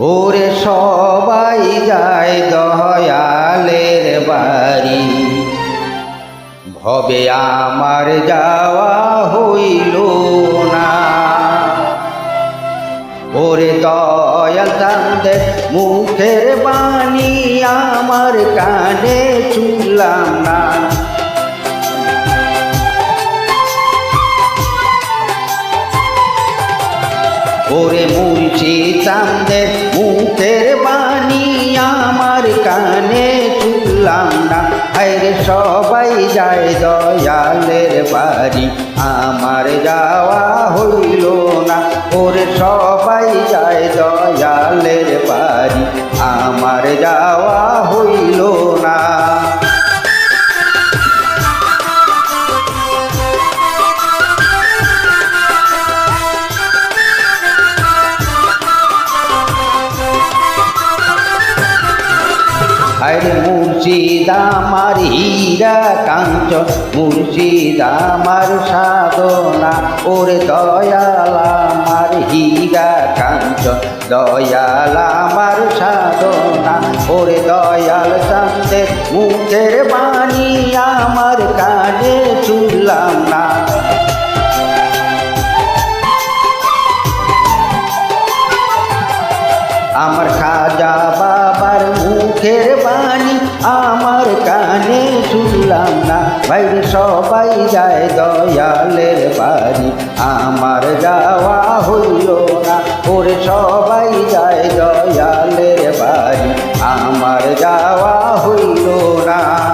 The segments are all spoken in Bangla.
ওরে সবাই যায় দয়ালের বাড়ি। ভবে আমার যাওয়া হইল না। ওরে দয়াল চাঁদের মুখের বাণী আমার কানে শুনলাম না। ওরে মুর্শি চাঁদের মুখের বাণী আমার কানে শুনলাম না। আরে সবাই যায় দয়ালের বাড়ি, আমার যাওয়া হইল না। ওরে সবাই যায় দয়ালের বাড়ি, আমার যাওয়া হইল আরে মুর্শিদ আমার হীরা কাঞ্চন মুর্শিদ আমার সাধনা, ওরে দয়াল আমার হীরা কাঞ্চন দয়াল আমার সাধনা, ওরে দয়াল চান্দের মুখের বাণী আমার কানে শুনলাম না। বাইরে সবাই যায় দয়ালের বাড়ি। আমার যাওয়া হইল না, ওরে সবাই যায় দয়ালের বাড়ি। আমার যাওয়া হইল না।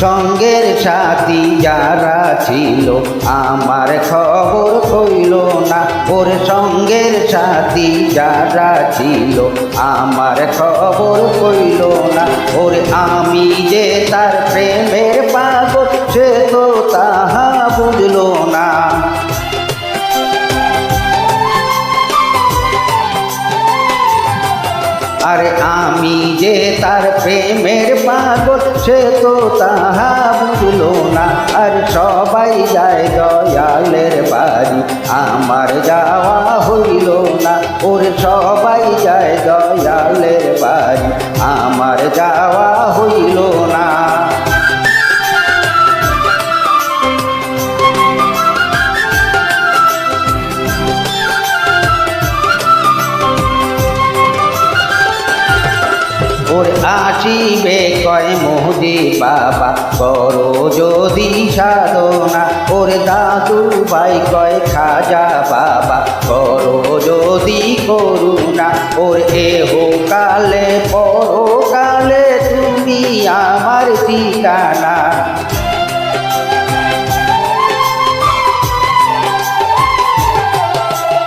সঙ্গের সাথী যারা ছিল, আমার খবর হইল না। ওর সঙ্গের সাথী যারা ছিল, আমার খবর হইল না। ওর আমি যে তার প্রেমের পাগল, সে তো আরে আমি যে তার প্রেমের পাগল, সে তো তাহা বুঝলো না। আর সবাই যায় দয়ালের বাড়ি, আমার যাওয়া হইল না। ওর সবাই যায় দয়ালের বাড়ি, আমার যাওয়া হইল না। ওর আসিবে কয় মোদি বাবা, করো যদি সাধনা। ওর দাদু ভাই কয় খাজা বাবা, করো যদি করুণা। ওর এহ কালে পরো কালে তুমি আমার ঠিকানা।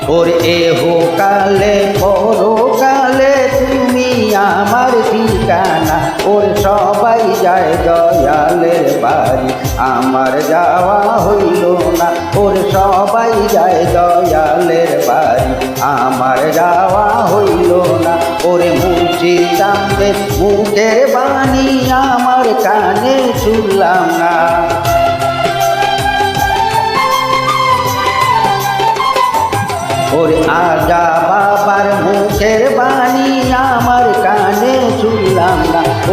ওর এহ কালে পরো আমার ঠিকানা, ওর সবাই যায় দয়ালের বাড়ি। আমার যাওয়া হইল না, ওর সবাই যায় দয়ালের বাড়ি। আমার যাওয়া হইল না, ওরে মুর্শি চাঁদের মুখের বাণী আমার কানে শুনলাম না। ওরে আজা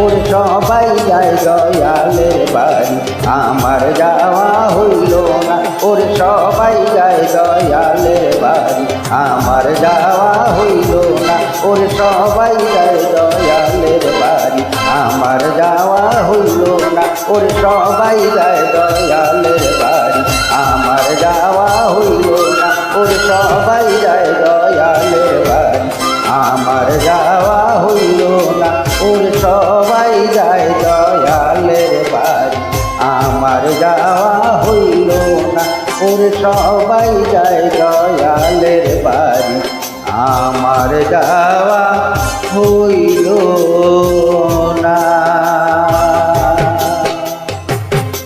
ওর সবাই যায় দয়ালের বাড়ি। আমার যাওয়া হইল না, ওর সবাই যায় দয়ালের বাড়ি। আমার যাওয়া হইল না, ওর সবাই যায় দয়ালের বাড়ি। আমার যাওয়া হইল না, ওর সবাই যায় যায় দয়ালের বাড়ি। আমার যাওয়া হইল না ওর সবাই যায় দয়ালের